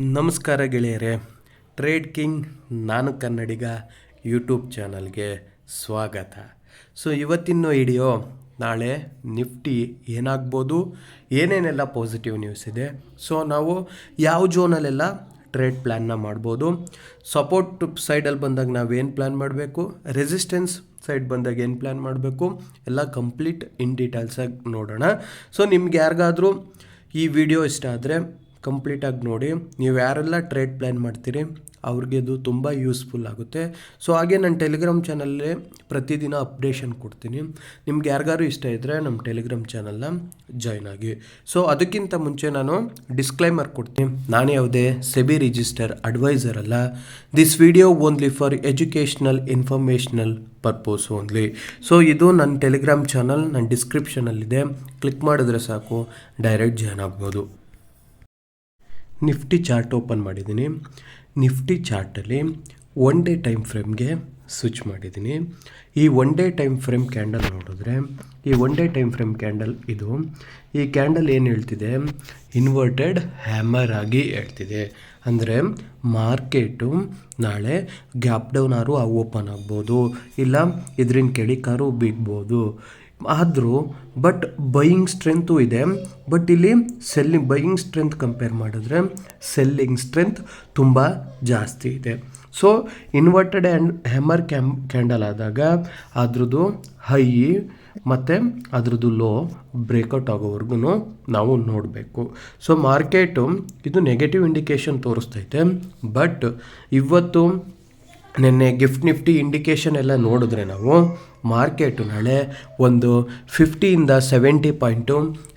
ನಮಸ್ಕಾರ ಗೆಳೆಯರೇ, trade king ನಾನು ಕನ್ನಡಿಗ ಯೂಟ್ಯೂಬ್ ಚಾನಲ್ಗೆ ಸ್ವಾಗತ. ಸೊ, ಇವತ್ತಿನ ವಿಡಿಯೋ ನಾಳೆ ನಿಫ್ಟಿ ಏನಾಗ್ಬೋದು, ಏನೇನೆಲ್ಲ ಪಾಸಿಟಿವ್ ನ್ಯೂಸ್ ಇದೆ, ಸೊ ನಾವು ಯಾವ ಜೋನಲ್ಲೆಲ್ಲ ಟ್ರೇಡ್ ಪ್ಲ್ಯಾನ್ನ ಮಾಡ್ಬೋದು ಸಪೋರ್ಟ್ ಸೈಡಲ್ಲಿ ಬಂದಾಗ ನಾವೇನು ಪ್ಲ್ಯಾನ್ ಮಾಡಬೇಕು ರೆಸಿಸ್ಟೆನ್ಸ್ ಸೈಡ್ ಬಂದಾಗ ಏನು ಪ್ಲ್ಯಾನ್ ಮಾಡಬೇಕು, ಎಲ್ಲ ಕಂಪ್ಲೀಟ್ ಇನ್ ಡೀಟೇಲ್ಸಾಗಿ ನೋಡೋಣ. ಸೊ, ನಿಮ್ಗೆ ಯಾರಿಗಾದರೂ ಈ ವಿಡಿಯೋ ಇಷ್ಟ ಆದರೆ ಕಂಪ್ಲೀಟಾಗಿ ನೋಡಿ, ನೀವು ಯಾರೆಲ್ಲ ಟ್ರೇಡ್ ಪ್ಲ್ಯಾನ್ ಮಾಡ್ತೀರಿ ಅವ್ರಿಗೆ ಇದು ತುಂಬ ಯೂಸ್ಫುಲ್ ಆಗುತ್ತೆ. ಸೊ, ಹಾಗೆ ನನ್ನ ಟೆಲಿಗ್ರಾಮ್ ಚಾನಲ್ಲೇ ಪ್ರತಿದಿನ ಅಪ್ಡೇಷನ್ ಕೊಡ್ತೀನಿ. ನಿಮ್ಗೆ ಯಾರಿಗಾರು ಇಷ್ಟ ಇದ್ದರೆ ನಮ್ಮ ಟೆಲಿಗ್ರಾಮ್ ಚಾನಲ್ನ ಜಾಯ್ನ್ ಆಗಿ. ಸೊ, ಅದಕ್ಕಿಂತ ಮುಂಚೆ ನಾನು ಡಿಸ್ಕ್ಲೈಮರ್ ಕೊಡ್ತೀನಿ. ನಾನು ಯಾವುದೇ ಸೆಬಿ ರಿಜಿಸ್ಟರ್ ಅಡ್ವೈಸರ್ ಅಲ್ಲ. This video only for educational informational purpose only. So, ಇದು ನನ್ನ ಟೆಲಿಗ್ರಾಮ್ ಚಾನಲ್ ನನ್ನ ಡಿಸ್ಕ್ರಿಪ್ಷನಲ್ಲಿದೆ. ಕ್ಲಿಕ್ ಮಾಡಿದ್ರೆ ಸಾಕು, ಡೈರೆಕ್ಟ್ ಜಾಯ್ನ್ ಆಗ್ಬೋದು. ನಿಫ್ಟಿ ಚಾರ್ಟ್ ಓಪನ್ ಮಾಡಿದ್ದೀನಿ. ನಿಫ್ಟಿ ಚಾರ್ಟಲ್ಲಿ ಒನ್ ಡೇ ಟೈಮ್ ಫ್ರೇಮ್ಗೆ ಸ್ವಿಚ್ ಮಾಡಿದ್ದೀನಿ. ಈ one day time frame candle ನೋಡಿದ್ರೆ, ಈ one day time frame candle ಇದು, ಈ ಕ್ಯಾಂಡಲ್ ಏನು ಹೇಳ್ತಿದೆ? ಇನ್ವರ್ಟೆಡ್ ಹ್ಯಾಮರ್ ಆಗಿ ಹೇಳ್ತಿದೆ. ಅಂದರೆ ಮಾರ್ಕೆಟು ನಾಳೆ ಗ್ಯಾಪ್ ಡೌನ್ ಆರು ಓಪನ್ ಆಗ್ಬೋದು. ಇಲ್ಲ, ಇದರಿಂದ ಕೆಡಿಕಾರು ಬಿಗ್ಬೋದು. ಆದರೂ ಬಟ್ ಬೈಯಿಂಗ್ ಸ್ಟ್ರೆಂತು ಇದೆ. ಬಟ್ ಇಲ್ಲಿ ಸೆಲ್ಲಿಂಗ್ ಬೈಯಿಂಗ್ ಸ್ಟ್ರೆಂತ್ ಕಂಪೇರ್ ಮಾಡಿದ್ರೆ ಸೆಲ್ಲಿಂಗ್ ಸ್ಟ್ರೆಂತ್ ತುಂಬ ಜಾಸ್ತಿ ಇದೆ. So inverted and hammer cam candle ಆದಾಗ ಅದ್ರದ್ದು ಹೈ ಮತ್ತು ಅದ್ರದ್ದು ಲೋ ಬ್ರೇಕೌಟ್ ಆಗೋವರೆಗೂ ನಾವು ನೋಡಬೇಕು. ಸೊ ಮಾರ್ಕೆಟು ಇದು ನೆಗೆಟಿವ್ ಇಂಡಿಕೇಶನ್ ತೋರಿಸ್ತೈತೆ. ಬಟ್ ಇವತ್ತು ನಿನ್ನೆ ಗಿಫ್ಟ್ ನಿಫ್ಟಿ ಇಂಡಿಕೇಶನ್ ಎಲ್ಲ ನೋಡಿದ್ರೆ ನಾವು ಮಾರ್ಕೆಟು ನಾಳೆ ಒಂದು ಫಿಫ್ಟಿಯಿಂದ seventy point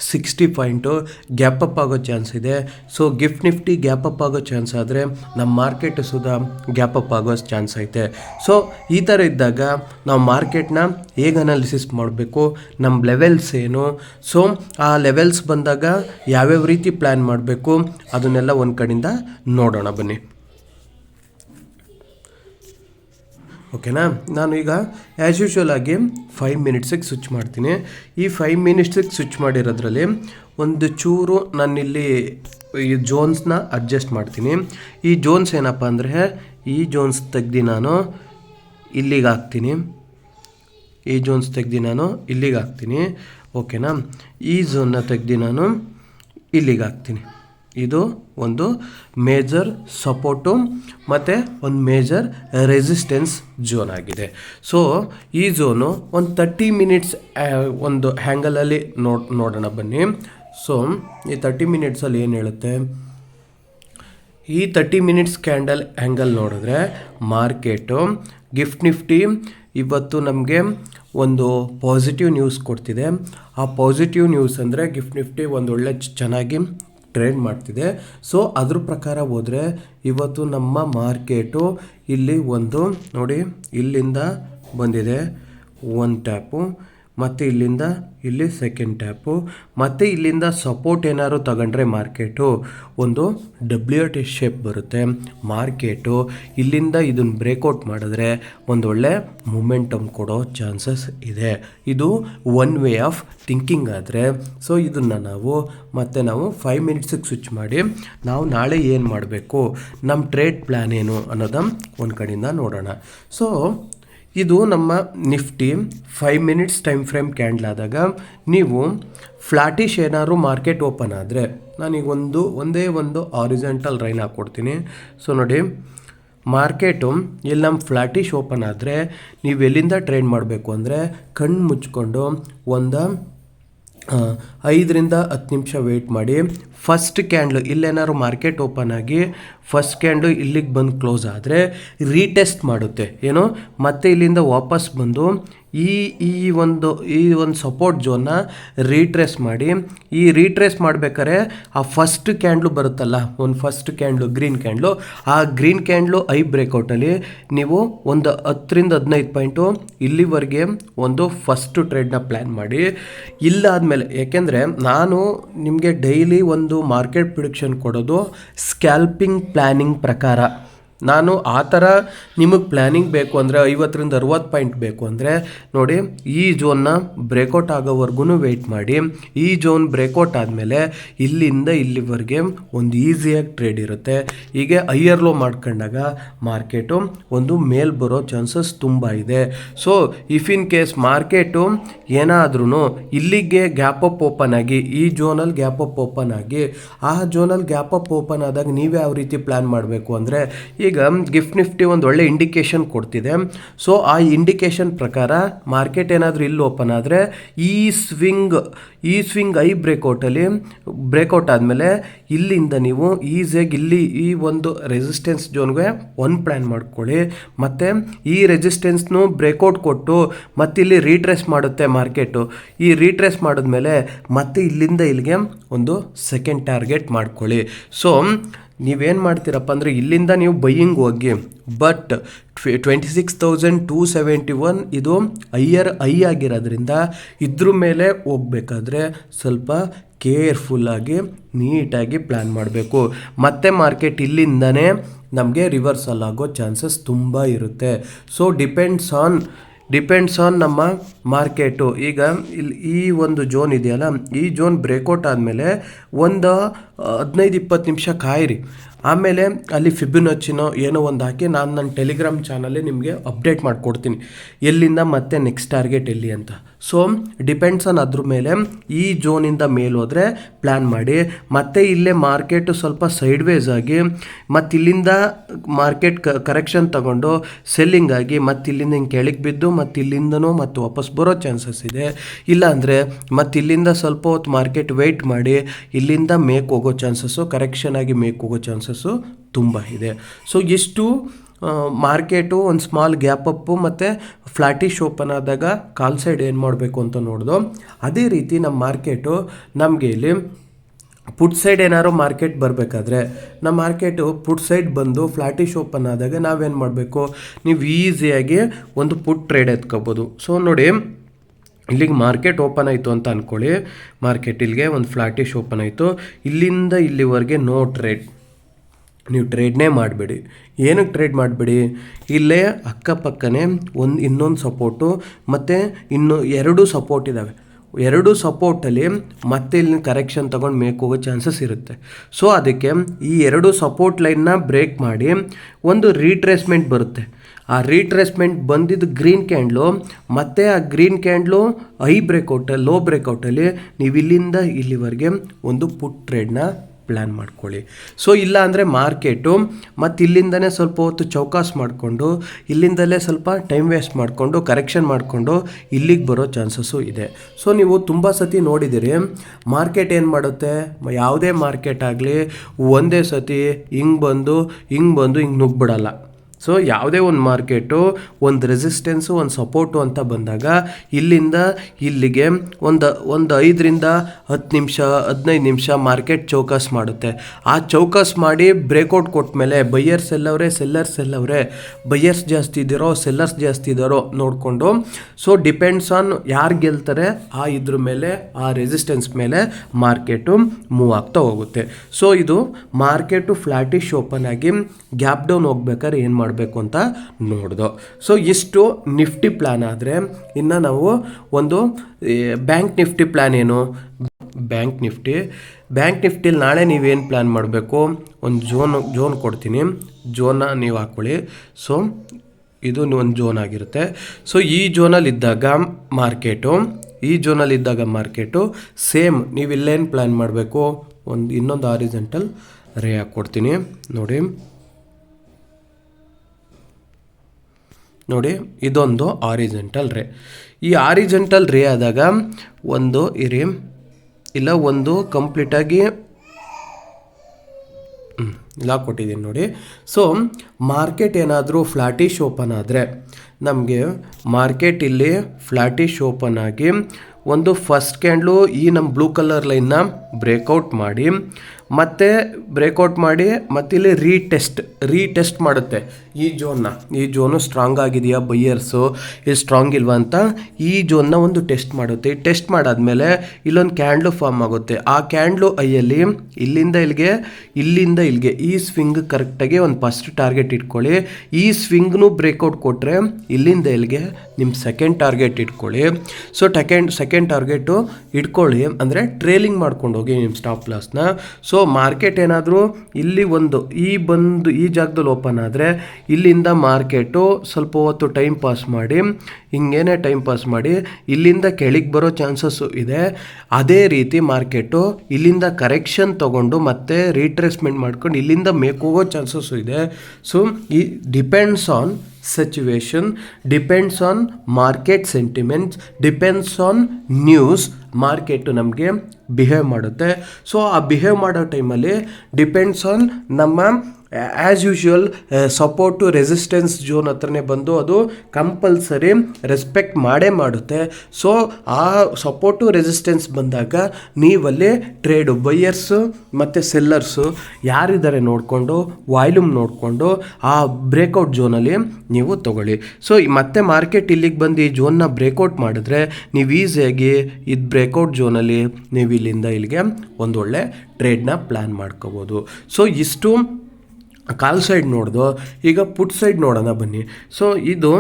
sixty point gap up ಆಗೋ ಚಾನ್ಸ್ ಇದೆ. So gift Nifty gap up ಆಗೋ ಚಾನ್ಸ್ ಆದರೆ ನಮ್ಮ ಮಾರ್ಕೆಟ್ ಸುಧಾ ಗ್ಯಾಪ್ ಅಪ್ ಆಗೋ ಚಾನ್ಸ್ ಐತೆ. ಸೊ ಈ ಥರ ಇದ್ದಾಗ ನಾವು ಮಾರ್ಕೆಟ್ನ ಹೇಗೆ ಅನಾಲಿಸಿಸ್ ಮಾಡಬೇಕು? ನಮ್ಮ ಲೆವೆಲ್ಸ್ ಏನು? ಸೊ ಆ ಲೆವೆಲ್ಸ್ ಬಂದಾಗ ಯಾವ್ಯಾವ ರೀತಿ ಪ್ಲ್ಯಾನ್ ಮಾಡಬೇಕು? ಅದನ್ನೆಲ್ಲ ಒಂದು ಕಡೆಯಿಂದ ನೋಡೋಣ ಬನ್ನಿ. ಓಕೆನಾ? ನಾನು ಈಗ ಆ್ಯಸ್ ಯೂಶ್ವಲ್ ಆಗಿ ಫೈವ್ ಮಿನಿಟ್ಸಿಗೆ ಸ್ವಿಚ್ ಮಾಡ್ತೀನಿ. ಈ ಫೈವ್ ಮಿನಿಟ್ಸಿಗೆ ಸ್ವಿಚ್ ಮಾಡಿರೋದ್ರಲ್ಲಿ ಒಂದು ಚೂರು ನಾನಿಲ್ಲಿ ಈ ಜೋನ್ಸ್ನ ಅಡ್ಜಸ್ಟ್ ಮಾಡ್ತೀನಿ. ಈ ಜೋನ್ಸ್ ಏನಪ್ಪ ಅಂದರೆ, ಈ ಜೋನ್ಸ್ ತೆಗ್ದು ನಾನು ಇಲ್ಲಿಗೆ ಹಾಕ್ತೀನಿ. ಈ ಜೋನ್ಸ್ ತೆಗ್ದು ನಾನು ಇಲ್ಲಿಗೆ ಹಾಕ್ತೀನಿ. ಓಕೆನಾ? ಈ ಜೋನ್ನ ತೆಗ್ದು ನಾನು ಇಲ್ಲಿಗೆ ಹಾಕ್ತೀನಿ. ಇದು ಒಂದು ಮೇಜರ್ ಸಪೋರ್ಟು ಮತ್ತು ಒಂದು ಮೇಜರ್ ರೆಸಿಸ್ಟೆನ್ಸ್ ಝೋನ್ ಆಗಿದೆ. ಸೊ ಈ ಝೋನು ಒಂದು ತರ್ಟಿ ಮಿನಿಟ್ಸ್ ಒಂದು ಹ್ಯಾಂಗಲಲ್ಲಿ ನೋಡ್, ನೋಡೋಣ ಬನ್ನಿ. ಸೊ ಈ ತರ್ಟಿ ಮಿನಿಟ್ಸಲ್ಲಿ ಏನು ಹೇಳುತ್ತೆ? ಈ ತರ್ಟಿ ಮಿನಿಟ್ಸ್ ಕ್ಯಾಂಡಲ್ ಆ್ಯಂಗಲ್ ನೋಡಿದ್ರೆ ಮಾರ್ಕೆಟು ಗಿಫ್ಟ್ ನಿಫ್ಟಿ ಇವತ್ತು ನಮಗೆ ಒಂದು ಪಾಸಿಟಿವ್ ನ್ಯೂಸ್ ಕೊಡ್ತಿದೆ. ಆ ಪಾಸಿಟಿವ್ ನ್ಯೂಸ್ ಅಂದರೆ ಗಿಫ್ಟ್ ನಿಫ್ಟಿ ಒಂದು ಒಳ್ಳೆ ಚೆನ್ನಾಗಿ ಟ್ರೇಡ್ ಮಾಡ್ತಿದೆ. ಸೊ ಅದ್ರ ಪ್ರಕಾರ ಹೋದರೆ ಇವತ್ತು ನಮ್ಮ ಮಾರ್ಕೆಟು ಇಲ್ಲಿ ಒಂದು ನೋಡಿ ಇಲ್ಲಿಂದ ಬಂದಿದೆ. ಒಂದು ಟ್ಯಾಪು ಮತ್ತು ಇಲ್ಲಿಂದ ಇಲ್ಲಿ ಸೆಕೆಂಡ್ ಟ್ಯಾಪು ಮತ್ತು ಇಲ್ಲಿಂದ ಸಪೋರ್ಟ್ ಏನಾದ್ರು ತಗೊಂಡ್ರೆ ಮಾರ್ಕೆಟು ಒಂದು ಡಬ್ಲ್ಯೂ ಟಿ ಶೇಪ್ ಬರುತ್ತೆ. ಮಾರ್ಕೆಟು ಇಲ್ಲಿಂದ ಇದನ್ನು ಬ್ರೇಕೌಟ್ ಮಾಡಿದ್ರೆ ಒಂದು ಒಳ್ಳೆ ಮೂಮೆಂಟಮ್ ಕೊಡೋ ಚಾನ್ಸಸ್ ಇದೆ. ಇದು ಒನ್ ವೇ ಆಫ್ ಥಿಂಕಿಂಗ್ ಆದರೆ. ಸೊ ಇದನ್ನು ನಾವು ಮತ್ತೆ ನಾವು ಫೈವ್ ಮಿನಿಟ್ಸಿಗೆ ಸ್ವಿಚ್ ಮಾಡಿ ನಾವು ನಾಳೆ ಏನು ಮಾಡಬೇಕು? ನಮ್ಮ ಟ್ರೇಡ್ ಪ್ಲ್ಯಾನ್ ಏನು ಅನ್ನೋದನ್ನು ಒಂದು ಕಡೆಯಿಂದ ನೋಡೋಣ. ಸೊ ಇದು ನಮ್ಮ Nifty five minutes time frame candle ಆದಾಗ ನೀವು ಫ್ಲಾಟಿಶ್ ಏನಾದ್ರು ಮಾರ್ಕೆಟ್ ಓಪನ್ ಆದರೆ ನಾನೀಗ ಒಂದು, ಒಂದೇ ಒಂದು ಆರಿಜೆಂಟಲ್ ರೈನ್ ಹಾಕ್ಕೊಡ್ತೀನಿ. ಸೊ ನೋಡಿ ಮಾರ್ಕೆಟು ಇಲ್ಲಿ ನಮ್ಮ ಫ್ಲಾಟಿಶ್ ಓಪನ್ ಆದರೆ ನೀವು ಎಲ್ಲಿಂದ ಟ್ರೇಡ್ ಮಾಡಬೇಕು ಅಂದರೆ ಕಣ್ಣು ಮುಚ್ಕೊಂಡು ಒಂದು ಐದರಿಂದ ಹತ್ತು ನಿಮಿಷ ವೆಯ್ಟ್ ಮಾಡಿ. ಫಸ್ಟ್ ಕ್ಯಾಂಡ್ಲು ಇಲ್ಲೇನಾದ್ರು ಮಾರ್ಕೆಟ್ ಓಪನ್ ಆಗಿ ಫಸ್ಟ್ ಕ್ಯಾಂಡ್ಲು ಇಲ್ಲಿಗೆ ಬಂದು ಕ್ಲೋಸ್ ಆದರೆ ರೀಟೆಸ್ಟ್ ಮಾಡುತ್ತೆ. ಏನು? ಮತ್ತೆ ಇಲ್ಲಿಂದ ವಾಪಸ್ ಬಂದು ಈ ಈ ಒಂದು ಈ ಒಂದು ಸಪೋರ್ಟ್ ಝೋನ್ನ ರೀಟ್ರೇಸ್ ಮಾಡಿ. ಈ ರೀಟ್ರೇಸ್ ಮಾಡ್ಬೇಕಾದ್ರೆ ಆ ಫಸ್ಟ್ ಕ್ಯಾಂಡ್ಲು ಬರುತ್ತಲ್ಲ, ಒಂದು ಫಸ್ಟ್ ಕ್ಯಾಂಡ್ಲು ಗ್ರೀನ್ ಕ್ಯಾಂಡ್ಲು ಆ ಗ್ರೀನ್ ಕ್ಯಾಂಡ್ಲು ಐ ಬ್ರೇಕೌಟಲ್ಲಿ ನೀವು ಒಂದು ಹತ್ತರಿಂದ ಹದಿನೈದು ಪಾಯಿಂಟು ಇಲ್ಲಿವರೆಗೆ ಒಂದು ಫಸ್ಟ್ ಟ್ರೇಡ್ನ ಪ್ಲ್ಯಾನ್ ಮಾಡಿ. ಇಲ್ಲಾದಮೇಲೆ ಏಕೆಂದರೆ ನಾನು ನಿಮಗೆ ಡೈಲಿ ಒಂದು ಮಾರ್ಕೆಟ್ ಪ್ರಿಡಿಕ್ಷನ್ ಕೊಡೋದು ಸ್ಕ್ಯಾಲ್ಪಿಂಗ್ ಪ್ಲ್ಯಾನಿಂಗ್ ಪ್ರಕಾರ. ನಾನು ಆ ಥರ ನಿಮಗೆ ಪ್ಲ್ಯಾನಿಂಗ್ ಬೇಕು ಅಂದರೆ ಐವತ್ತರಿಂದ ಅರುವತ್ತು ಪಾಯಿಂಟ್ ಬೇಕು ಅಂದರೆ ನೋಡಿ, ಈ ಜೋನ್ನ ಬ್ರೇಕೌಟ್ ಆಗೋವರೆಗೂ ವೆಯ್ಟ್ ಮಾಡಿ. ಈ ಜೋನ್ ಬ್ರೇಕೌಟ್ ಆದಮೇಲೆ ಇಲ್ಲಿಂದ ಇಲ್ಲಿವರೆಗೆ ಒಂದು ಈಸಿಯಾಗಿ ಟ್ರೇಡ್ ಇರುತ್ತೆ. ಹೀಗೆ ಐಯರ್ ಲೋ ಮಾಡ್ಕೊಂಡಾಗ ಮಾರ್ಕೆಟು ಒಂದು ಮೇಲ್ ಬರೋ ಚಾನ್ಸಸ್ ತುಂಬ ಇದೆ. So if in case market ಏನಾದ್ರೂ ಇಲ್ಲಿಗೆ ಗ್ಯಾಪ್ ಅಪ್ ಓಪನ್ ಆಗಿ, ಈ ಜೋನಲ್ಲಿ ಗ್ಯಾಪ್ ಅಪ್ ಓಪನ್ ಆಗಿ, ಆ ಜೋನಲ್ಲಿ ಗ್ಯಾಪ್ ಅಪ್ ಓಪನ್ ಆದಾಗ ನೀವು ಯಾವ ರೀತಿ ಪ್ಲ್ಯಾನ್ ಮಾಡಬೇಕು ಅಂದರೆ ಈಗ ಗಿಫ್ಟ್ ನಿಫ್ಟಿ ಒಂದು ಒಳ್ಳೆ ಇಂಡಿಕೇಶನ್ ಕೊಡ್ತಿದೆ. ಸೊ ಆ ಇಂಡಿಕೇಶನ್ ಪ್ರಕಾರ ಮಾರ್ಕೆಟ್ ಏನಾದರೂ ಇಲ್ಲಿ ಓಪನ್ ಆದರೆ, ಈ ಸ್ವಿಂಗ್ ಈ ಸ್ವಿಂಗ್ ಐ ಬ್ರೇಕೌಟಲ್ಲಿ ಬ್ರೇಕೌಟ್ ಆದಮೇಲೆ ಇಲ್ಲಿಂದ ನೀವು ಈಸಿಯಾಗಿ ಇಲ್ಲಿ ಈ ಒಂದು ರೆಸಿಸ್ಟೆನ್ಸ್ ಜೋನ್ಗೆ ಒಂದು ಪ್ಲ್ಯಾನ್ ಮಾಡ್ಕೊಳ್ಳಿ. ಮತ್ತು ಈ ರೆಸಿಸ್ಟೆನ್ಸ್ನು ಬ್ರೇಕೌಟ್ ಕೊಟ್ಟು ಮತ್ತೆ ಇಲ್ಲಿ ರೀಟ್ರೇಸ್ ಮಾಡುತ್ತೆ ಮಾರ್ಕೆಟು ಈ ರೀಟ್ರೆಸ್ ಮಾಡಿದ್ಮೇಲೆ ಮತ್ತೆ ಇಲ್ಲಿಂದ ಇಲ್ಲಿಗೆ ಒಂದು ಸೆಕೆಂಡ್ ಟಾರ್ಗೆಟ್ ಮಾಡ್ಕೊಳ್ಳಿ. ಸೊ ನೀವೇನು ಮಾಡ್ತೀರಪ್ಪ ಅಂದರೆ ಇಲ್ಲಿಂದ ನೀವು ಬೈಯಿಂಗ್ ಹೋಗಿ but twenty six thousand two seventy one ಇದು ಐಯರ್ ಐ ಆಗಿರೋದ್ರಿಂದ ಇದ್ರ ಮೇಲೆ ಹೋಗ್ಬೇಕಾದ್ರೆ ಸ್ವಲ್ಪ ಕೇರ್ಫುಲ್ಲಾಗಿ ನೀಟಾಗಿ ಪ್ಲ್ಯಾನ್ ಮಾಡಬೇಕು. ಮತ್ತೆ ಮಾರ್ಕೆಟ್ ಇಲ್ಲಿಂದನೇ ನಮಗೆ ರಿವರ್ಸಲ್ ಆಗೋ ಚಾನ್ಸಸ್ ತುಂಬ ಇರುತ್ತೆ. So depends on depends on ನಮ್ಮ ಮಾರ್ಕೆಟು ಈಗ ಇಲ್ಲಿ ಈ ಒಂದು ಜೋನ್ ಇದೆಯಲ್ಲ, ಈ ಜೋನ್ ಬ್ರೇಕೌಟ್ ಆದಮೇಲೆ ಒಂದು, ಹದಿನೈದು, ಇಪ್ಪತ್ತು ನಿಮಿಷ ಕಾಯಿರಿ. ಆಮೇಲೆ ಅಲ್ಲಿ ಫಿಬಿನೊಚ್ಚಿನೋ ಏನೋ ಒಂದು ಹಾಕಿ ನಾನು ನನ್ನ ಟೆಲಿಗ್ರಾಮ್ ಚಾನಲ್ಲಿ ನಿಮಗೆ ಅಪ್ಡೇಟ್ ಮಾಡಿಕೊಡ್ತೀನಿ. ಎಲ್ಲಿಂದ ಮತ್ತೆ ನೆಕ್ಸ್ಟ್ ಟಾರ್ಗೆಟ್ ಎಲ್ಲಿ ಅಂತ. ಸೊ ಡಿಪೆಂಡ್ಸ್ ಆನ್ ಅದ್ರ ಮೇಲೆ ಈ ಜೋನಿಂದ ಮೇಲೋದ್ರೆ ಪ್ಲ್ಯಾನ್ ಮಾಡಿ. ಮತ್ತೆ ಇಲ್ಲೇ ಮಾರ್ಕೆಟು ಸ್ವಲ್ಪ ಸೈಡ್ ವೇಸ್ ಆಗಿ, ಮತ್ತು ಇಲ್ಲಿಂದ ಮಾರ್ಕೆಟ್ ಕರೆಕ್ಷನ್ ತಗೊಂಡು ಸೆಲ್ಲಿಂಗ್ ಆಗಿ, ಮತ್ತು ಇಲ್ಲಿಂದ ಹಿಂಗೆ ಕೆಳಗೆ ಬಿದ್ದು, ಮತ್ತು ಇಲ್ಲಿಂದನೂ ಮತ್ತು ವಾಪಸ್ ಬರೋ ಚಾನ್ಸಸ್ ಇದೆ. ಇಲ್ಲಾಂದರೆ ಮತ್ತು ಇಲ್ಲಿಂದ ಸ್ವಲ್ಪ ಹೊತ್ತು ಮಾರ್ಕೆಟ್ ವೆಯ್ಟ್ ಮಾಡಿ, ಇಲ್ಲಿಂದ ಮೇಕ್ ಹೋಗೋ ಚಾನ್ಸಸ್ಸು ಕರೆಕ್ಷನ್ ಆಗಿ ಮೇಕ್ ಹೋಗೋ ಚಾನ್ಸಸ್ಸು ತುಂಬ ಇದೆ. ಸೊ ಎಷ್ಟು ಮಾರ್ಕೆಟು ಒಂದು ಸ್ಮಾಲ್ ಗ್ಯಾಪ್ ಅಪ್ಪು ಮತ್ತು ಫ್ಲಾಟಿಶ್ ಓಪನ್ ಆದಾಗ ಕಾಲ್ ಸೈಡ್ ಏನು ಮಾಡಬೇಕು ಅಂತ ನೋಡಿದೋ. ಅದೇ ರೀತಿ ನಮ್ಮ ಮಾರ್ಕೆಟು ನಮಗೆ ಇಲ್ಲಿ ಪುಟ್ ಸೈಡ್ ಏನಾದ್ರು ಮಾರ್ಕೆಟ್ ಬರಬೇಕಾದ್ರೆ ನಮ್ಮ ಮಾರ್ಕೆಟು ಪುಟ್ ಸೈಡ್ ಬಂದು ಫ್ಲಾಟಿಶ್ ಓಪನ್ ಆದಾಗ ನಾವೇನು ಮಾಡಬೇಕು? ನೀವು ಈಸಿಯಾಗಿ ಒಂದು ಪುಟ್ ಟ್ರೇಡ್ ಎತ್ಕೋಬೋದು. ಸೊ ನೋಡಿ, ಇಲ್ಲಿಗೆ ಮಾರ್ಕೆಟ್ ಓಪನ್ ಆಯಿತು ಅಂತ ಅಂದ್ಕೊಳ್ಳಿ ಮಾರ್ಕೆಟ್ ಇಲ್ಲಿಗೆ ಒಂದು ಫ್ಲಾಟಿಶ್ ಓಪನ್ ಆಯಿತು. ಇಲ್ಲಿಂದ ಇಲ್ಲಿವರೆಗೆ ನೋ ಟ್ರೇಡ್ ನೀವು ಟ್ರೇಡ್ನೇ ಮಾಡಬೇಡಿ. ಏನಕ್ಕೆ ಟ್ರೇಡ್ ಮಾಡಬೇಡಿ? ಇಲ್ಲೇ ಅಕ್ಕಪಕ್ಕನೇ ಒಂದು, ಇನ್ನೊಂದು ಸಪೋರ್ಟು ಮತ್ತು ಇನ್ನು ಎರಡು ಸಪೋರ್ಟ್ ಇದ್ದಾವೆ ಎರಡು ಸಪೋರ್ಟಲ್ಲಿ ಮತ್ತೆ ಇಲ್ಲಿ ಕರೆಕ್ಷನ್ ತೊಗೊಂಡು ಮೇಕ್ ಹೋಗೋ ಚಾನ್ಸಸ್ ಇರುತ್ತೆ. ಸೊ ಅದಕ್ಕೆ ಈ ಎರಡು ಸಪೋರ್ಟ್ ಲೈನ್ನ ಬ್ರೇಕ್ ಮಾಡಿ ಒಂದು ರೀಟ್ರೇಸ್ಮೆಂಟ್ ಬರುತ್ತೆ. ಆ ರೀಟ್ರೇಸ್ಮೆಂಟ್ ಬಂದಿದ್ದು ಗ್ರೀನ್ ಕ್ಯಾಂಡ್ಲು ಮತ್ತು ಆ ಗ್ರೀನ್ ಕ್ಯಾಂಡ್ಲು ಐ ಬ್ರೇಕೌಟಲ್ಲಿ ಲೋ ಬ್ರೇಕೌಟಲ್ಲಿ ನೀವು ಇಲ್ಲಿಂದ ಇಲ್ಲಿವರೆಗೆ ಒಂದು ಪುಟ್ ಟ್ರೇಡ್ನ ಪ್ಲ್ಯಾನ್ ಮಾಡ್ಕೊಳ್ಳಿ. ಸೊ ಇಲ್ಲ ಅಂದರೆ ಮಾರ್ಕೆಟು ಮತ್ತು ಇಲ್ಲಿಂದನೇ ಸ್ವಲ್ಪ ಹೊತ್ತು ಚೌಕಾಸ್ ಮಾಡಿಕೊಂಡು, ಇಲ್ಲಿಂದಲೇ ಸ್ವಲ್ಪ ಟೈಮ್ ವೇಸ್ಟ್ ಮಾಡಿಕೊಂಡು ಕರೆಕ್ಷನ್ ಮಾಡಿಕೊಂಡು ಇಲ್ಲಿಗೆ ಬರೋ ಚಾನ್ಸಸ್ಸು ಇದೆ. ಸೊ ನೀವು ತುಂಬ ಸತಿ ನೋಡಿದ್ದೀರಿ ಮಾರ್ಕೆಟ್ ಏನು ಮಾಡುತ್ತೆ? ಯಾವುದೇ ಮಾರ್ಕೆಟ್ ಆಗಲಿ, ಒಂದೇ ಸತಿ ಹಿಂಗೆ ಬಂದು ಹಿಂಗೆ ಬಂದು, ಹಿಂಗೆ ನುಗ್ಬಿಡಲ್ಲ ಸೊ ಯಾವುದೇ ಒಂದು ಮಾರ್ಕೆಟು, ಒಂದು ರೆಸಿಸ್ಟೆನ್ಸು ಒಂದು ಸಪೋರ್ಟು ಅಂತ ಬಂದಾಗ, ಇಲ್ಲಿಂದ ಇಲ್ಲಿಗೆ ಒಂದು ಒಂದು ಐದರಿಂದ ಹತ್ತು ನಿಮಿಷ, ಹದಿನೈದು ನಿಮಿಷ ಮಾರ್ಕೆಟ್ ಚೌಕಾಸ್ ಮಾಡುತ್ತೆ. ಆ ಚೌಕಾಸ್ ಮಾಡಿ ಬ್ರೇಕೌಟ್ ಕೊಟ್ಮೇಲೆ ಬೈಯರ್ಸ್ ಎಲ್ಲವರೇ ಸೆಲ್ಲರ್ಸ್ ಎಲ್ಲವರೇ ಬೈಯರ್ಸ್ ಜಾಸ್ತಿ ಇದ್ದೀರೋ ಸೆಲ್ಲರ್ಸ್ ಜಾಸ್ತಿ ಇದ್ದಾರೋ ನೋಡಿಕೊಂಡು ಸೊ ಡಿಪೆಂಡ್ಸ್ ಆನ್ ಯಾರು ಗೆಲ್ತಾರೆ, ಆ ಇದ್ರ ಮೇಲೆ, ಆ ರೆಸಿಸ್ಟೆನ್ಸ್ ಮೇಲೆ ಮಾರ್ಕೆಟು ಮೂವ್ ಆಗ್ತಾ ಹೋಗುತ್ತೆ. ಸೊ ಇದು ಮಾರ್ಕೆಟು ಫ್ಲಾಟಿಶ್ ಓಪನ್ ಆಗಿ ಗ್ಯಾಪ್ ಡೌನ್ ಹೋಗ್ಬೇಕಾದ್ರೆ ಏನು ಮಾಡಬೇಕು? ಅಂತ ನೋಡ್ದೋ. ಸೊ ಇಷ್ಟು ನಿಫ್ಟಿ ಪ್ಲ್ಯಾನ್ ಆದರೆ ಇನ್ನು ನಾವು ಒಂದು ಬ್ಯಾಂಕ್ ನಿಫ್ಟಿ ಪ್ಲ್ಯಾನ್ ಏನು? ಬ್ಯಾಂಕ್ ನಿಫ್ಟಿ. ಬ್ಯಾಂಕ್ ನಿಫ್ಟಿಲಿ ನಾಳೆ ನೀವೇನು ಪ್ಲ್ಯಾನ್ ಮಾಡಬೇಕು? ಒಂದು ಜೋನ್ ಜೋನ್ ಕೊಡ್ತೀನಿ. ಜೋನ ನೀವು ಹಾಕ್ಕೊಳ್ಳಿ ಸೊ ಇದು ಒಂದು ಜೋನ್ ಆಗಿರುತ್ತೆ. ಸೊ ಈ ಜೋನಲ್ಲಿ ಇದ್ದಾಗ ಮಾರ್ಕೆಟು ಈ ಜೋನಲ್ಲಿ ಇದ್ದಾಗ ಮಾರ್ಕೆಟು ಸೇಮ್ ನೀವು ಇಲ್ಲೇನು ಪ್ಲ್ಯಾನ್ ಮಾಡಬೇಕು? ಒಂದು ಇನ್ನೊಂದು ಆರಿಜೆಂಟಲ್ ರೇ ಹಾಕ್ಕೊಡ್ತೀನಿ ನೋಡಿ. ನೋಡಿ, ಇದೊಂದು ಆರಿಜೆಂಟಲ್ ರೇ ಈ ಆರಿಜೆಂಟಲ್ ರೇ ಆದಾಗ ಒಂದು ಇರಿ, ಇಲ್ಲ ಒಂದು ಕಂಪ್ಲೀಟಾಗಿ ಇಲ್ಲ ಕೊಟ್ಟಿದ್ದೀನಿ ನೋಡಿ. ಸೊ ಮಾರ್ಕೆಟ್ ಏನಾದರೂ ಫ್ಲಾಟಿಶ್ ಓಪನ್ ಆದರೆ, ನಮಗೆ ಮಾರ್ಕೆಟ್ ಇಲ್ಲಿ ಫ್ಲಾಟಿಶ್ ಓಪನ್ ಆಗಿ ಒಂದು ಫಸ್ಟ್ ಕ್ಯಾಂಡ್ಲು ಈ ನಮ್ಮ ಬ್ಲೂ ಕಲರ್ ಲೈನ್ನ ಬ್ರೇಕೌಟ್ ಮಾಡಿ ಮತ್ತೆ ಬ್ರೇಕೌಟ್ ಮಾಡಿ ಮತ್ತಿಲ್ಲಿ ರೀಟೆಸ್ಟ್ ರೀಟೆಸ್ಟ್ ಮಾಡುತ್ತೆ. ಈ ಜೋನ್ನ ಈ ಜೋನು ಸ್ಟ್ರಾಂಗ್ ಆಗಿದೆಯಾ ಬೈಯರ್ಸು ಇದು ಸ್ಟ್ರಾಂಗ್ ಇಲ್ವಾ ಅಂತ ಈ ಜೋನ್ನ ಒಂದು ಟೆಸ್ಟ್ ಮಾಡುತ್ತೆ. ಈ ಟೆಸ್ಟ್ ಮಾಡಾದಮೇಲೆ ಇಲ್ಲೊಂದು ಕ್ಯಾಂಡ್ಲು ಫಾರ್ಮ್ ಆಗುತ್ತೆ. ಆ ಕ್ಯಾಂಡ್ಲು ಐಯಲ್ಲಿ ಇಲ್ಲಿಂದ ಇಲ್ಲಿಗೆ ಇಲ್ಲಿಂದ ಇಲ್ಲಿಗೆ ಈ ಸ್ವಿಂಗ್ ಕರೆಕ್ಟಾಗಿ ಒಂದು ಫಸ್ಟ್ ಟಾರ್ಗೆಟ್ ಇಟ್ಕೊಳ್ಳಿ. ಈ ಸ್ವಿಂಗ್ನು ಬ್ರೇಕೌಟ್ ಕೊಟ್ಟರೆ ಇಲ್ಲಿಂದ ಇಲ್ಲಿಗೆ ನಿಮ್ಮ ಸೆಕೆಂಡ್ ಟಾರ್ಗೆಟ್ ಇಟ್ಕೊಳ್ಳಿ. ಸೊ ಟೆಕೆಂಡ್ ಸೆಕೆಂಡ್ ಟಾರ್ಗೆಟು ಇಟ್ಕೊಳ್ಳಿ. ಅಂದರೆ ಟ್ರೇಲಿಂಗ್ ಮಾಡ್ಕೊಂಡು ಹೋಗಿ ನಿಮ್ಮ ಸ್ಟಾಪ್ ಲಾಸ್ನ ಸೊ ಮಾರ್ಕೆಟ್ ಏನಾದರೂ ಇಲ್ಲಿ ಒಂದು, ಈ ಬಂದು, ಈ ಜಾಗದಲ್ಲಿ ಓಪನ್ ಆದರೆ ಇಲ್ಲಿಂದ ಮಾರ್ಕೆಟು ಸ್ವಲ್ಪ ಹೊತ್ತು ಟೈಮ್ ಪಾಸ್ ಮಾಡಿ, ಹಿಂಗೇನೆ ಟೈಮ್ ಪಾಸ್ ಮಾಡಿ ಇಲ್ಲಿಂದ ಕೆಳಗೆ ಬರೋ ಚಾನ್ಸಸ್ಸು ಇದೆ. ಅದೇ ರೀತಿ ಮಾರ್ಕೆಟು ಇಲ್ಲಿಂದ ಕರೆಕ್ಷನ್ ತೊಗೊಂಡು ಮತ್ತೆ ರೀಟ್ರೇಸ್ಮೆಂಟ್ ಮಾಡ್ಕೊಂಡು ಇಲ್ಲಿಂದ ಮೇಕ್ ಹೋಗೋ ಚಾನ್ಸಸ್ಸು ಇದೆ. ಸೊ ಈ depends on situation depends on market sentiments depends on news market ನಮಗೆ ಬಿಹೇವ್ ಮಾಡುತ್ತೆ. ಸೊ ಆ ಬಿಹೇವ್ ಮಾಡೋ ಟೈಮಲ್ಲಿ ಡಿಪೆಂಡ್ಸ್ ಆನ್ ನಮ್ಮ as usual support resistance zone ಹತ್ರನೇ ಬಂದು ಅದು ಕಂಪಲ್ಸರಿ ರೆಸ್ಪೆಕ್ಟ್ ಮಾಡೇ ಮಾಡುತ್ತೆ. ಸೊ ಆ ಸಪೋರ್ಟು ರೆಸಿಸ್ಟೆನ್ಸ್ ಬಂದಾಗ ನೀವಲ್ಲಿ ಟ್ರೇಡು ಬೈಯರ್ಸು ಮತ್ತು ಸೆಲ್ಲರ್ಸು ಯಾರಿದ್ದಾರೆ ನೋಡಿಕೊಂಡು ವಾಲ್ಯೂಮ್ ನೋಡಿಕೊಂಡು ಆ ಬ್ರೇಕೌಟ್ ಜೋನಲ್ಲಿ ನೀವು ತಗೊಳ್ಳಿ. ಸೊ ಮತ್ತೆ ಮಾರ್ಕೆಟ್ ಇಲ್ಲಿಗೆ ಬಂದು ಈ ಜೋನ್ನ ಬ್ರೇಕೌಟ್ ಮಾಡಿದ್ರೆ ನೀವು ಈಸಿಯಾಗಿ ಇದು ಬ್ರೇಕೌಟ್ ಜೋನಲ್ಲಿ ನೀವು ಇಲ್ಲಿಂದ ಇಲ್ಲಿಗೆ ಒಂದೊಳ್ಳೆ ಟ್ರೇಡ್ನ ಪ್ಲ್ಯಾನ್ ಮಾಡ್ಕೋಬೋದು. ಸೊ ಇಷ್ಟು ಕಾಲ್ ಸೈಡ್ ನೋಡ್ದು, ಈಗ ಪುಟ್ ಸೈಡ್ ನೋಡೋಣ ಬನ್ನಿ. ಸೊ ಇದು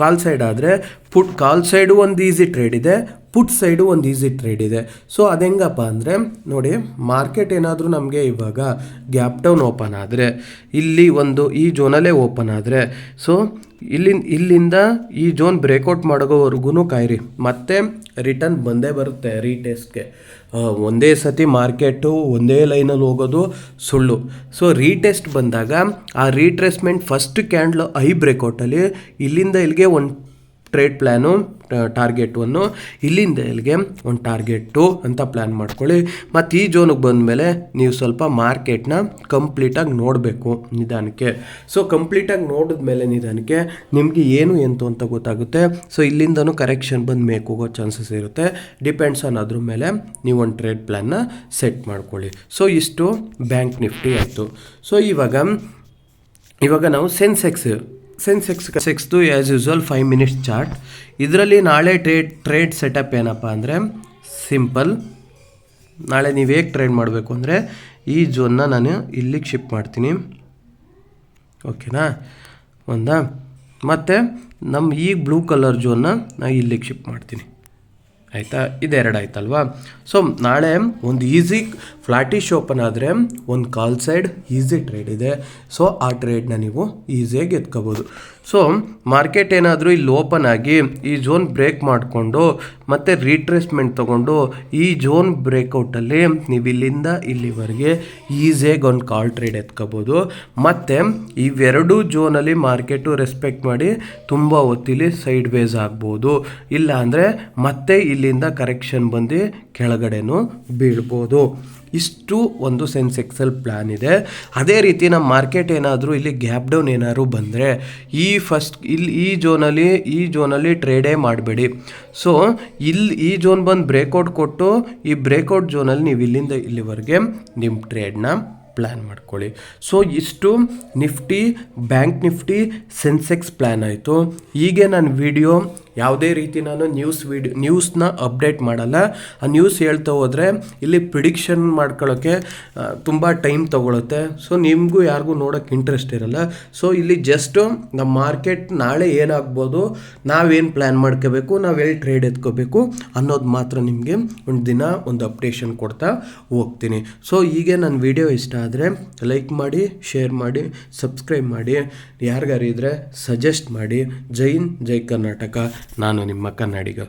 ಕಾಲ್ ಸೈಡ್ ಆದರೆ ಪುಟ್, ಕಾಲ್ ಸೈಡು ಒಂದು ಈಸಿ ಟ್ರೇಡ್ ಇದೆ, ಪುಟ್ ಸೈಡು ಒಂದು ಈಸಿ ಟ್ರೇಡ್ ಇದೆ. ಸೊ ಅದೆಂಗಪ್ಪ ಅಂದರೆ, ನೋಡಿ, ಮಾರ್ಕೆಟ್ ಏನಾದರೂ ನಮಗೆ ಇವಾಗ ಗ್ಯಾಪ್ ಡೌನ್ ಓಪನ್ ಆದರೆ, ಇಲ್ಲಿ ಒಂದು ಈ ಜೋನಲ್ಲೇ ಓಪನ್ ಆದರೆ ಸೊ ಇಲ್ಲಿ ಇಲ್ಲಿಂದ ಈ ಜೋನ್ ಬ್ರೇಕೌಟ್ ಮಾಡೋವರೆಗೂ ಕಾಯಿರಿ. ಮತ್ತೆ ರಿಟರ್ನ್ ಬಂದೇ ಬರುತ್ತೆ ರೀಟೆಸ್ಟ್ಗೆ ಒಂದೇ ಸತಿ ಮಾರ್ಕೆಟು, ಒಂದೇ ಲೈನಲ್ಲಿ ಹೋಗೋದು ಸುಳ್ಳು. ಸೊ ರೀಟೆಸ್ಟ್ ಬಂದಾಗ ಆ ರೀಟ್ರೆಸ್ಮೆಂಟ್ ಫಸ್ಟ್ ಕ್ಯಾಂಡ್ಲು ಐ ಬ್ರೇಕೌಟಲ್ಲಿ ಇಲ್ಲಿಂದ ಇಲ್ಲಿಗೆ ಒಂದು ಟ್ರೇಡ್ ಪ್ಲ್ಯಾನು ಟಾರ್ಗೆಟ್ ಒನ್ನು ಇಲ್ಲಿಂದ ಇಲ್ಲಿಗೆ ಒಂದು ಟಾರ್ಗೆಟ್ ಅಂತ ಪ್ಲ್ಯಾನ್ ಮಾಡ್ಕೊಳ್ಳಿ. ಮತ್ತು ಈ ಜೋನಿಗೆ ಬಂದಮೇಲೆ ನೀವು ಸ್ವಲ್ಪ ಮಾರ್ಕೆಟ್ನ ಕಂಪ್ಲೀಟಾಗಿ ನೋಡಬೇಕು ನಿಧಾನಕ್ಕೆ. ಸೊ ಕಂಪ್ಲೀಟಾಗಿ ನೋಡಿದ್ಮೇಲೆ ನಿಧಾನಕ್ಕೆ ನಿಮಗೆ ಏನು, ಎಂತು ಅಂತ ಗೊತ್ತಾಗುತ್ತೆ. ಸೊ ಇಲ್ಲಿಂದನೂ ಕರೆಕ್ಷನ್ ಬಂದು ಮೇಕ್ ಹೋಗೋ ಚಾನ್ಸಸ್ ಇರುತ್ತೆ. ಡಿಪೆಂಡ್ಸ್ ಆನ್ ಅದ್ರ ಮೇಲೆ ನೀವು ಒಂದು ಟ್ರೇಡ್ ಪ್ಲ್ಯಾನ್ನ ಸೆಟ್ ಮಾಡ್ಕೊಳ್ಳಿ. ಸೊ ಇಷ್ಟು ಬ್ಯಾಂಕ್ ನಿಫ್ಟಿ ಆಯಿತು. ಸೊ ಇವಾಗ ಇವಾಗ ನಾವು Sensex Sensex ಸೆಕ್ಸ್ದು as usual five minutes chart ಇದರಲ್ಲಿ ನಾಳೆ ಟ್ರೇಡ್ ಟ್ರೇಡ್ ಸೆಟಪ್ ಏನಪ್ಪ ಅಂದರೆ ಸಿಂಪಲ್ ನಾಳೆ ನೀವು ಹೇಗೆ ಟ್ರೇಡ್ ಮಾಡಬೇಕು ಅಂದರೆ ಈ ಝೋನ್ನ ನಾನು ಇಲ್ಲಿಗೆ ಶಿಫ್ಟ್ ಮಾಡ್ತೀನಿ. ಓಕೆನಾ ಒಂದಾ. ಮತ್ತು ನಮ್ಮ ಈ ಬ್ಲೂ ಕಲರ್ ಝೋನ್ನ ನಾನು ಇಲ್ಲಿಗೆ ಶಿಫ್ಟ್ ಮಾಡ್ತೀನಿ. ಆಯಿತಾ? ಇದೆರಡು ಆಯ್ತಲ್ವಾ ಸೊ ನಾಳೆ ಒಂದು ಈಸಿ ಫ್ಲಾಟಿಶ್ ಓಪನ್ ಆದರೆ ಒಂದು ಕಾಲ್ ಸೈಡ್ ಈಸಿ ಟ್ರೇಡ್ ಇದೆ. ಸೊ ಆ ಟ್ರೇಡ್ನ ನೀವು ಈಸಿಯಾಗಿ ಎತ್ಕೋಬೋದು. ಸೊ ಮಾರ್ಕೆಟ್ ಏನಾದರೂ ಇಲ್ಲಿ ಓಪನ್ ಆಗಿ ಈ ಝೋನ್ ಬ್ರೇಕ್ ಮಾಡಿಕೊಂಡು ಮತ್ತು ರೀಟ್ರೆಸ್ಮೆಂಟ್ ತೊಗೊಂಡು ಈ ಜೋನ್ ಬ್ರೇಕೌಟಲ್ಲಿ ನೀವು ಇಲ್ಲಿಂದ ಇಲ್ಲಿವರೆಗೆ ಈಸಿಯಾಗಿ ಒಂದು ಕಾಲ್ ಟ್ರೇಡ್ ಎತ್ಕೋಬೋದು. ಮತ್ತು ಇವೆರಡೂ ಝೋನಲ್ಲಿ ಮಾರ್ಕೆಟು ರೆಸ್ಪೆಕ್ಟ್ ಮಾಡಿ ತುಂಬ ಹೊತ್ತಿಲಿ ಸೈಡ್ ವೇಸ್ ಆಗ್ಬೋದು. ಇಲ್ಲ ಅಂದರೆ ಮತ್ತೆ ಇಲ್ಲಿಂದ ಕರೆಕ್ಷನ್ ಬಂದು ಕೆಳಗಡೆನೂ ಬೀಳ್ಬೋದು. ಇಷ್ಟು ಒಂದು ಸೆನ್ಸ್ ಎಕ್ಸೆಲ್ ಪ್ಲ್ಯಾನ್ ಇದೆ. ಅದೇ ರೀತಿ ನಮ್ಮ ಮಾರ್ಕೆಟ್ ಏನಾದರೂ ಇಲ್ಲಿ ಗ್ಯಾಪ್ ಡೌನ್ ಏನಾದ್ರು ಬಂದರೆ ಈ ಫಸ್ಟ್ ಇಲ್ಲಿ ಈ ಜೋನಲ್ಲಿ ಈ ಜೋನಲ್ಲಿ ಟ್ರೇಡೇ ಮಾಡಬೇಡಿ. ಸೊ, ಇಲ್ಲಿ ಈ ಜೋನ್ ಬಂದು ಬ್ರೇಕೌಟ್ ಕೊಟ್ಟು ಈ ಬ್ರೇಕೌಟ್ ಜೋನಲ್ಲಿ ನೀವು ಇಲ್ಲಿಂದ ಇಲ್ಲಿವರೆಗೆ ನಿಮ್ಮ ಟ್ರೇಡ್ನ ಪ್ಲ್ಯಾನ್ ಮಾಡ್ಕೊಳ್ಳಿ. ಸೊ, ಇಷ್ಟು Nifty, bank Nifty Sensex plan ಆಯಿತು. ಹೀಗೆ ನಾನು ವಿಡಿಯೋ ಯಾವುದೇ ರೀತಿ ನಾನು ನ್ಯೂಸ್ ವಿಡಿಯೋ ನ್ಯೂಸ್ನ ಅಪ್ಡೇಟ್ ಮಾಡಲ್ಲ. ಆ ನ್ಯೂಸ್ ಹೇಳ್ತಾ ಹೋದರೆ ಇಲ್ಲಿ ಪ್ರಿಡಿಕ್ಷನ್ ಮಾಡ್ಕೊಳ್ಳೋಕ್ಕೆ ತುಂಬ ಟೈಮ್ ತೊಗೊಳುತ್ತೆ. ಸೊ ನಿಮಗೂ ಯಾರಿಗೂ ನೋಡೋಕ್ಕೆ ಇಂಟ್ರೆಸ್ಟ್ ಇರಲ್ಲ. ಸೊ ಇಲ್ಲಿ ಜಸ್ಟು ನಮ್ಮ ಮಾರ್ಕೆಟ್ ನಾಳೆ ಏನಾಗ್ಬೋದು, ನಾವೇನು ಪ್ಲ್ಯಾನ್ ಮಾಡ್ಕೋಬೇಕು ನಾವು ಎಲ್ಲಿ ಟ್ರೇಡ್ ಎತ್ಕೋಬೇಕು ಅನ್ನೋದು ಮಾತ್ರ ನಿಮಗೆ ಒಂದು ದಿನ ಒಂದು ಅಪ್ಡೇಷನ್ ಕೊಡ್ತಾ ಹೋಗ್ತೀನಿ. ಸೊ ಹೀಗೆ ನನ್ನ ವಿಡಿಯೋ ಇಷ್ಟ ಆದರೆ ಲೈಕ್ ಮಾಡಿ ಶೇರ್ ಮಾಡಿ ಸಬ್ಸ್ಕ್ರೈಬ್ ಮಾಡಿ. ಯಾರಿಗಾರು ಇದ್ದರೆ ಸಜೆಸ್ಟ್ ಮಾಡಿ. ಜೈನ್ ಜೈ ಕರ್ನಾಟಕ. ನಾನು ನಿಮ್ಮ ಕನ್ನಡಿಗ.